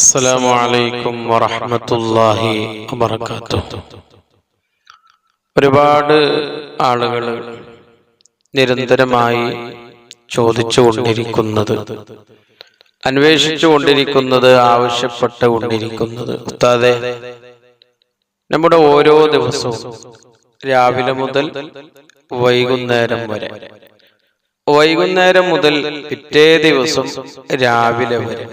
السلام عليكم ورحمة الله وبركاته ഒരുപാട് ആളുകൾ നിരന്തരമായി ചോദിച്ചുകൊണ്ടിരിക്കുന്നത് അന്വേഷിച്ചുകൊണ്ടിരിക്കുന്നത് ആവശ്യപ്പെട്ടുകൊണ്ടിരിക്കുന്നത് ഉസ്താദെ നമ്മുടെ ഓരോ ദിവസവും രാവിലെ മുതൽ വൈകുന്നേരം വരെ വൈകുന്നേരം മുതൽ പിറ്റേ ദിവസം രാവിലെ വരെ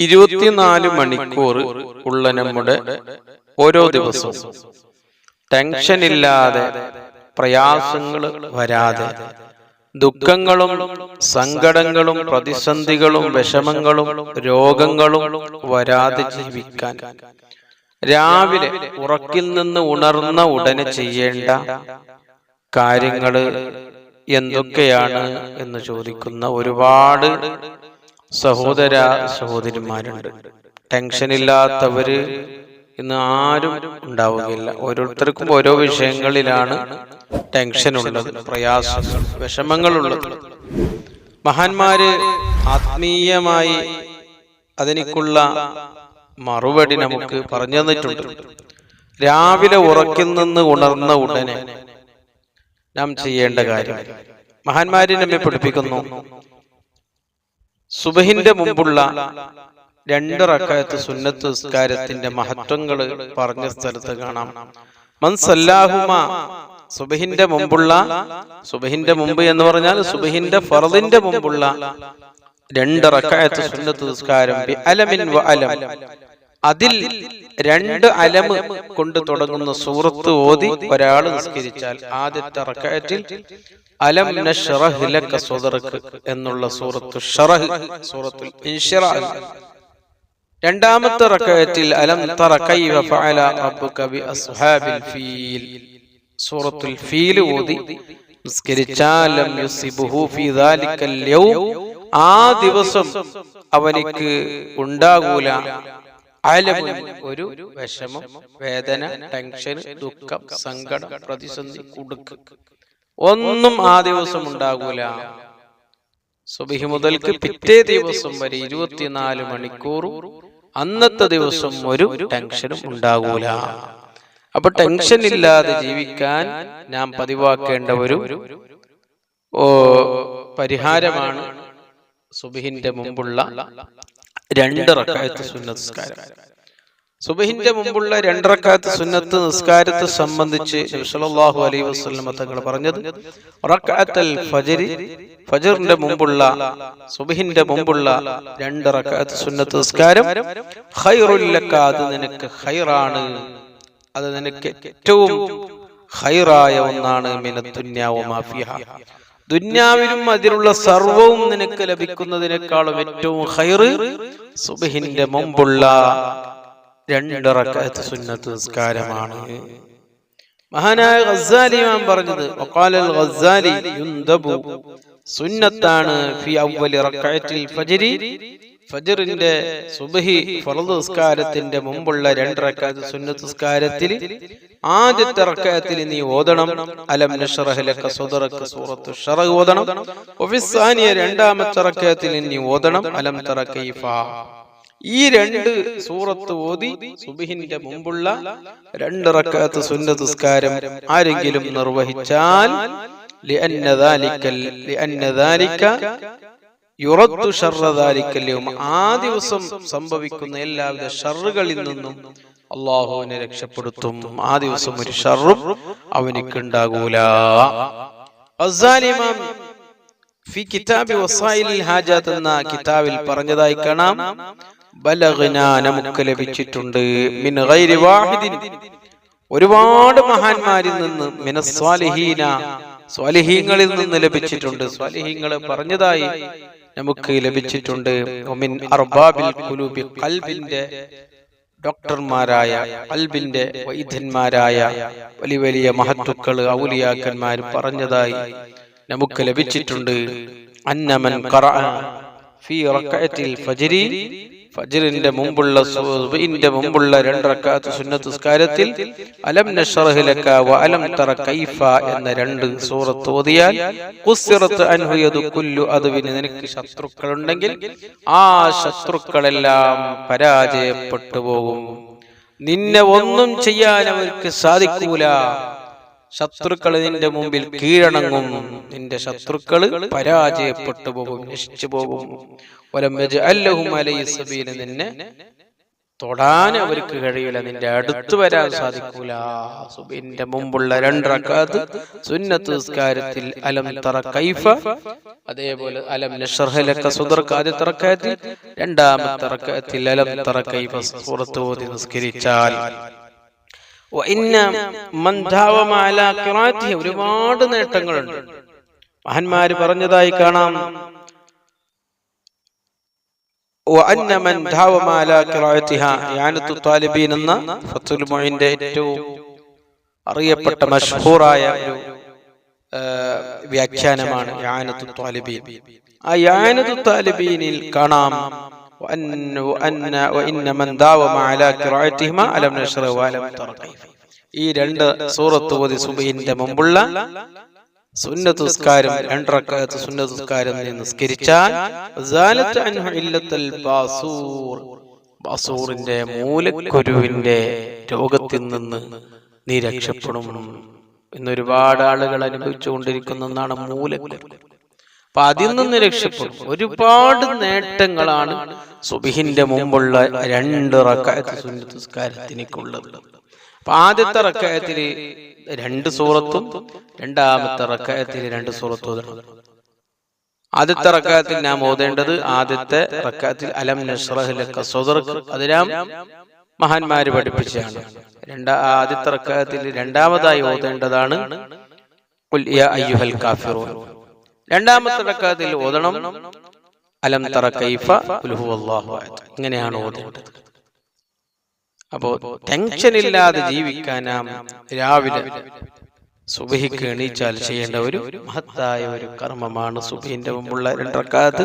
ഇരുപത്തിനാല് മണിക്കൂർ ഉള്ള നമ്മുടെ ഓരോ ദിവസവും ടെൻഷൻ ഇല്ലാതെ പ്രയാസങ്ങൾ വരാതെ ദുഃഖങ്ങളും സങ്കടങ്ങളും പ്രതിസന്ധികളും വിഷമങ്ങളും രോഗങ്ങളും വരാതെ ജീവിക്കാൻ. രാവിലെ ഉറക്കിൽ നിന്ന് ഉണർന്ന ഉടനെ ചെയ്യേണ്ട കാര്യങ്ങൾ എന്തൊക്കെയാണ് എന്ന് ചോദിക്കുന്ന ഒരുപാട് സഹോദര സഹോദരിമാരുണ്ട്. ടെൻഷൻ ഇല്ലാത്തവര് ഇന്ന് ആരും ഉണ്ടാവുകയില്ല. ഓരോരുത്തർക്കും ഓരോ വിഷയങ്ങളിലാണ് ടെൻഷൻ ഉള്ളത് പ്രയാസങ്ങൾ വിഷമങ്ങളുള്ളത്. മഹാന്മാര് ആത്മീയമായി അതിനിക്കുള്ള മറുപടി നമുക്ക് പറഞ്ഞു തന്നിട്ടുണ്ട്. രാവിലെ ഉറക്കിൽ നിന്ന് ഉണർന്ന ഉടനെ നാം ചെയ്യേണ്ട കാര്യം. മഹാന്മാരെ നമ്മെ പഠിപ്പിക്കുന്നു. സുബഹിന്റെ മുമ്പുള്ള രണ്ട് റക്കായത്ത് സുന്നത്ത് നിസ്കാരത്തിന്റെ മഹത്വങ്ങൾ പറഞ്ഞ സ്ഥലത്ത് കാണാം. മൻസല്ലാഹുമ സുബഹിന്റെ മുമ്പുള്ള സുബഹിന്റെ മുമ്പ് എന്ന് പറഞ്ഞാൽ സുബഹിന്റെ ഫറദിന്റെ മുമ്പുള്ള രണ്ട് റക്കായത്ത് സുന്നത്ത് നിസ്കാരം അലമിൻ വ അലം. അതിൽ രണ്ട് അലമ് കൊണ്ട് തുടങ്ങുന്ന സൂറത്ത് ഓതി ഒരാൾ നിസ്കരിച്ചാൽ ആദ്യത്തെ റക്കായത്തിൽ അലം ലക എന്നുള്ള സൂറത്തു ഷറഹ് സൂറത്തുൽ ഇൻഷിറാഹ് രണ്ടാമത്തെ റക്കയറ്റിൽ അലം തറ ഫഅല റബ്ബുക ബി അസ്ഹാബിൽ ഫീൽ. സൂറത്തുൽ ഫീൽ ഓതി. നിസ്കരിച്ചാൽ ലം യുസിബുഹു ഫീ ദാലിക്കൽ യൗം. ആ ദിവസം അവനിക്ക് ഉണ്ടാകൂല. ഒരു വിഷമം വേദന ടെൻഷൻ ദുഃഖം സങ്കടം പ്രതിസന്ധി കുടുക്ക്. ഒന്നും ആ ദിവസം ഉണ്ടാകൂല. സുബിഹി മുതൽക്ക് പിറ്റേ ദിവസം വരെ ഇരുപത്തിനാല് മണിക്കൂർ അന്നത്തെ ദിവസം ഒരു ടെൻഷനും ഉണ്ടാകൂല. അപ്പൊ ടെൻഷൻ ഇല്ലാതെ ജീവിക്കാൻ നാം പതിവാക്കേണ്ട ഒരു ഓ പരിഹാരമാണ് സുബിഹിന്റെ മുമ്പുള്ള രണ്ട് റക്കായത്ത് സുന്നസ്കാരം. സുബഹിന്റെ മുമ്പുള്ള രണ്ടറക്കാത്ത സുന്നത്ത് നിസ്കാരത്തെ സംബന്ധിച്ച് സല്ലല്ലാഹു അലൈഹി വസല്ലം തങ്ങൾ പറഞ്ഞത് റക്കാത്തൽ ഫജ്രി ഫജറിന്റെ മുമ്പുള്ള സുബഹിന്റെ മുമ്പുള്ള രണ്ടറക്കാത്ത സുന്നത്ത് നിസ്കാരം ഖൈറുൽ ലക അത് നിനക്ക് ഖൈറാണ്. അത് നിനക്ക് ഏറ്റവും ഖൈറായ ഒന്നാണ് മിനത്തുന്യ വമാ ഫിഹ. ദുന്യാവിലും അതിലുള്ള സർവവും നിനക്ക് ലഭിക്കുന്നതിനേക്കാളും ഏറ്റവും ഹൈറ് സുബഹിന്റെ മുമ്പുള്ള രണ്ട് റക്അത്ത് സുന്നത്ത് നിസ്കാരമാണ്. മഹാനായ ഗസാലി ഇമാം പറഞ്ഞത് വഖാലൽ ഗസാലി യുൻദബു സുന്നത്താണ് ഫി അവ്വലി റക്അത്തിൽ ഫജ്രി. ഫജറിന്റെ സുബ്ഹി ഫർദ് നിസ്കാരത്തിന്റെ മുമ്പുള്ള രണ്ട് റക്അത്ത് സുന്നത്ത് നിസ്കാരത്തിൽ ആദ്യത്തെ റക്അത്തിൽ നീ ഓതണം. അലം നഷറഹലക്ക ലക സദറക സൂറത്തു ഷറഹ് ഓതണം. വഫി സാനിയ രണ്ടാമത്തെ റക്അത്തിൽ നീ ഓതണം. അലം തറ ഈ രണ്ട് സൂറത്ത് ഓതി സുബിഹിന്റെ മുമ്പുള്ള രണ്ട് റക്കാത്ത് സുന്നതസ്കാരം ആരെങ്കിലും നിർവഹിച്ചാൽ ആ ദിവസം സംഭവിക്കുന്ന എല്ലാവിധ ഷറുകളിൽ നിന്നും അള്ളാഹുവിനെ രക്ഷപ്പെടുത്തും. ആ ദിവസം ഒരു ഷറും അവനിക്ക് ഉണ്ടാകൂല. ഫി കിതാബി വസായിൽ ഹാജാത്ത് എന്ന കിതാബിൽ പറഞ്ഞതായി കാണാം. നമുക്ക് ലഭിച്ചിട്ടുണ്ട്. മിൻ ഗൈരി വാഹിദിൻ. ഒരുപാട് മഹാന്മാരിൽ നിന്ന് മിനസ്വാലിഹീന സ്വാലിഹീങ്ങളിൽ നിന്ന് ലഭിച്ചിട്ടുണ്ട്. സ്വാലിഹീങ്ങൾ പറഞ്ഞതായി നമുക്ക് ലഭിച്ചിട്ടുണ്ട്. അർബാബിൽ ഡോക്ടർമാരായ കൽബിന്റെ വൈദ്യന്മാരായ വലിയ വലിയ മഹത്തുക്കൾ ഔലിയാക്കന്മാർ പറഞ്ഞതായി നമുക്ക് ലഭിച്ചിട്ടുണ്ട്. അന്നമൻ ഫി ഫജ്രി. ഫജ്റിന്റെ മുമ്പുള്ള സുബഹിന്റെ മുമ്പുള്ള രണ്ടറക്കാത്ത സുന്നത്ത് നിസ്കാരത്തിൽ അലം നഷറഹിലക്ക ലക വ അലം തറ കൈഫ എന്ന രണ്ട് സൂറത്ത് ഓതിയാൽ ഖുസ്സിറത്ത് അൻഹു യദു കുല്ലു അതുവിന് നിനക്ക് ശത്രുക്കളുണ്ടെങ്കിൽ ആ ശത്രുക്കളെല്ലാം പരാജയപ്പെട്ടു പോകും. നിന്നെ ഒന്നും ചെയ്യാൻ അവർക്ക് സാധിക്കൂല. ശത്രുക്കൾ നിന്റെ മുമ്പിൽ കീഴടങ്ങും. നിന്റെ ശത്രുക്കൾ പരാജയപ്പെട്ടു പോകും നശിച്ചു പോകും. നിന്നെ തൊടാൻ അവർക്ക് കഴിയില്ല. നിന്റെ അടുത്ത് വരാൻ സാധിക്കൂല. സുബിന്റെ മുമ്പുള്ള രണ്ടറക്കാത്ത് സുന്നത്ത് നിസ്കാരത്തിൽ അലം തറ കൈഫ അതേപോലെ അലം നഷർഹലക്ക സുദർക്ക് ആദ്യ തറക്കാത്തിൽ രണ്ടാമത്തെ അലം തറ കൈഫ സൂറത്ത് ഓതി നിസ്കരിച്ചാൽ വഇന്ന മൻ ദാവമ അലാ ഖിറാഅത്തിഹി ഒരുപാട് നേട്ടങ്ങളുണ്ട്. മഹന്മാര് പറഞ്ഞതായി കാണാം. എന്ന ഏറ്റവും അറിയപ്പെട്ട മഷ്ഹൂറായ ഒരു വ്യാഖ്യാനമാണ് യാനത്തു താലിബീൻ. ആ യാനത്തു താലിബീനിൽ കാണാം وأن وأن وإن من داوم على قراءتهما ألم نشرح ولم تر كيف ഈ രണ്ട് സൂറത്ത് ഓതി സുബൈന്റെ മുമ്പുള്ള സുന്നത്ത് നിസ്കാരം രണ്ടറക്കാലത്ത് സുന്നത്ത് നിസ്കാരം നീ നിസ്കരിച്ചാൽ സാലത്ത് അൻഹു ഇല്ലത്തൽ ബാസൂർ ബാസൂറിന്റെ മൂലക്കുരുവിന്റെ രോഗത്തിൽ നിന്ന് നീ രക്ഷപ്പെടും ഇന്ന് ഒരുപാട് ആളുകൾ അനുഭവിച്ചുകൊണ്ടിരിക്കുന്ന ഒന്നാണ് മൂലക്കുരു അപ്പൊ അതിൽ നിന്ന് രക്ഷപ്പെടും. ഒരുപാട് നേട്ടങ്ങളാണ് സുബിഹിന്റെ മുമ്പുള്ള രണ്ട് റക്കായത്ത് സുന്നത്ത് നിസ്കാരത്തിനേക്കുള്ളത്. അപ്പൊ ആദ്യത്തെ റക്കായത്തിൽ രണ്ട് സൂറത്തും രണ്ടാമത്തെ റക്കായത്തിൽ രണ്ട് സൂറത്തും ആദ്യത്തെ റക്കായത്തിൽ ഞാൻ ഓതേണ്ടത് ആദ്യത്തെ റക്കായത്തിൽ അലം നഷ്റഹ് സദർക്ക് അത് മഹാന്മാര് പഠിപ്പിച്ചതാണ്. രണ്ടാ ആദ്യത്തെ റക്കായത്തിൽ രണ്ടാമതായി ഓതേണ്ടതാണ് ഖുൽ യാ അയ്യുഹൽ കാഫിറൂൻ. രണ്ടാമത്തെ റക്കാത്തിൽ ഓതണം. അലം തറ കൈഫ ഇങ്ങനെയാണ് ഓതേണ്ടത് അപ്പോ ടെൻഷൻ ഇല്ലാതെ ജീവിക്കാൻ നാം രാവിലെ സുബഹിക്ക് എണീച്ചാൽ ചെയ്യേണ്ട ഒരു മഹത്തായ ഒരു കർമ്മമാണ് സുബഹിന്റെ മുമ്പുള്ള സുന്നത്ത്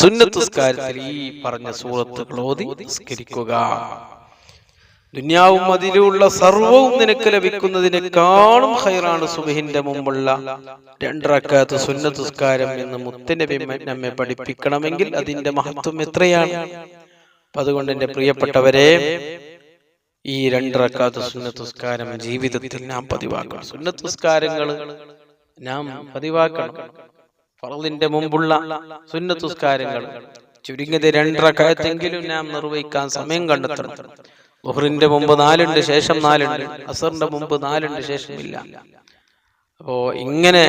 സുന്നത്തുസ്കാരത്തിൽ ഈ പറഞ്ഞ സൂറത്തുകൾ ഓതി നിസ്കരിക്കുക. ദുന്യാവും അതിലുള്ള സർവവും നിനക്ക് ലഭിക്കുന്നതിനേക്കാളും ഹൈറാണ് സുബഹിന്റെ മുമ്പുള്ള രണ്ടറക്കാത്ത സുന്നത്തുസ്കാരം എന്ന് മുത്തനബി നമ്മെ പഠിപ്പിക്കണമെങ്കിൽ അതിന്റെ മഹത്വം എത്രയാണ്? അതുകൊണ്ട് എന്റെ പ്രിയപ്പെട്ടവരെ ഈ രണ്ടറക്കാത്ത സുന്നത്തുസ്കാരം ജീവിതത്തിൽ നാം പതിവാക്കണം. സുന്നത്തുസ്കാരങ്ങൾ നാം പതിവാക്കണം. ഫറലിന്റെ മുമ്പുള്ള സുന്നത്തുസ്കാരങ്ങൾ ചുരുങ്ങിയത് രണ്ടറക്കായത്തെങ്കിലും നാം നിർവഹിക്കാൻ സമയം കണ്ടെത്തണം. ബുഹറിന്റെ മുമ്പ് നാലുണ്ട് ശേഷം നാലുണ്ട്. അസറിന്റെ മുമ്പ് നാലുണ്ട് ശേഷം ഇല്ല. അപ്പോ ഇങ്ങനെ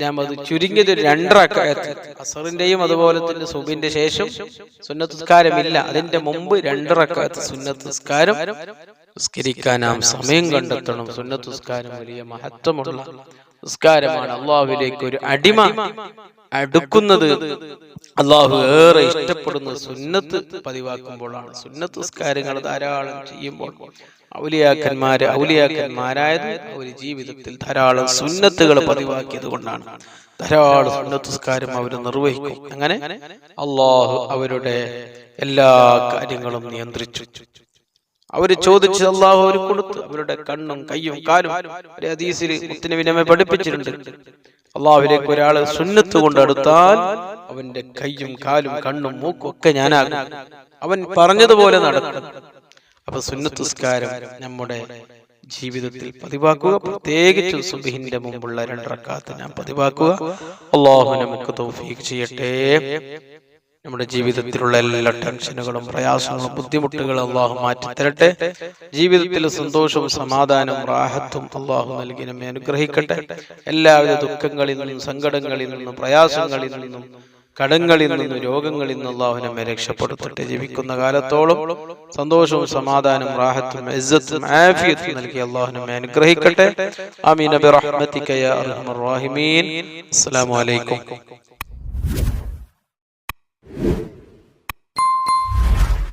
ഞാൻ അത് ചുരുങ്ങിയത് രണ്ടറക്കായത്ത് അസറിന്റെയും അതുപോലെ തന്നെ സുബിന്റെ ശേഷം സുന്നത്തുസ്കാരമില്ല അതിന്റെ മുമ്പ് രണ്ടറക്കായത്ത് സുന്നത്തുസ്കാരം. നിസ്കരിക്കാൻ നാം സമയം കണ്ടെത്തണം. സുന്നത്തുസ്കാരം വലിയ മഹത്വമുള്ള നിസ്കാരമാണ് അള്ളാഹുവിലേക്ക് ഒരു അടിമ അടുക്കുന്നത്. അള്ളാഹു ഏറെ ഇഷ്ടപ്പെടുന്ന സുന്നത്ത് പതിവാക്കുമ്പോഴാണ്. സുന്നത്ത് നിസ്കാരങ്ങൾ ധാരാളം ചെയ്യുമ്പോൾ ഔലിയാക്കന്മാര് ഔലിയാക്കന്മാരായത് ഒരു ജീവിതത്തിൽ ധാരാളം സുന്നത്തുകൾ പതിവാക്കിയത് കൊണ്ടാണ്. ധാരാളം സുന്നത്തുസ്കാരം അവർ നിർവഹിക്കും. അങ്ങനെ അള്ളാഹു അവരുടെ എല്ലാ കാര്യങ്ങളും നിയന്ത്രിച്ചു. അവർ ചോദിച്ചു അള്ളാഹു അവർ കൊടുത്തു അവരുടെ കണ്ണും കയ്യും കാലും ഒരു ഹദീസിൽ മുത്തിന് നമ്മെ പഠിപ്പിച്ചിട്ടുണ്ട്. അള്ളാഹുവിലേക്ക് ഒരാൾ സുന്നത്ത് കൊണ്ട് അടുത്താൽ അവന്റെ കയ്യും കാലും കണ്ണും മൂക്കും ഒക്കെ ഞാനാകും. അവൻ പറഞ്ഞതുപോലെ നടക്കും. അപ്പൊ സുന്നത്തുസ്കാരം നമ്മുടെ ജീവിതത്തിൽ പതിവാക്കുക. പ്രത്യേകിച്ചും സുബിഹിന്റെ മുമ്പുള്ള രണ്ടറക്കാത്ത ഞാൻ പതിവാക്കുക. അള്ളാഹു നമുക്ക് തൗഫീഖ് ചെയ്യട്ടെ. നമ്മുടെ ജീവിതത്തിലുള്ള എല്ലാ ടെൻഷനുകളും പ്രയാസങ്ങളും ബുദ്ധിമുട്ടുകളും അള്ളാഹു മാറ്റി തരട്ടെ. ജീവിതത്തിൽ സന്തോഷവും സമാധാനവും റാഹത്തും അള്ളാഹു നൽകി നമ്മെ അനുഗ്രഹിക്കട്ടെ. എല്ലാവിധ ദുഃഖങ്ങളിൽ നിന്നും സങ്കടങ്ങളിൽ നിന്നും പ്രയാസങ്ങളിൽ നിന്നും കടങ്ങളിൽ നിന്നും രോഗങ്ങളിൽ നിന്നും അള്ളാഹു നമ്മെ രക്ഷപ്പെടുത്തട്ടെ. ജീവിക്കുന്ന കാലത്തോളം സന്തോഷവും സമാധാനവും റാഹത്തും ഇസ്സത്തും ആഫിയത്തും നൽകി അള്ളാഹു നമ്മെ അനുഗ്രഹിക്കട്ടെ. ആമീൻ. ബിറഹ്മതിക യാ അർഹമർ റഹീമീൻ. അസ്സലാമു അലൈക്കും.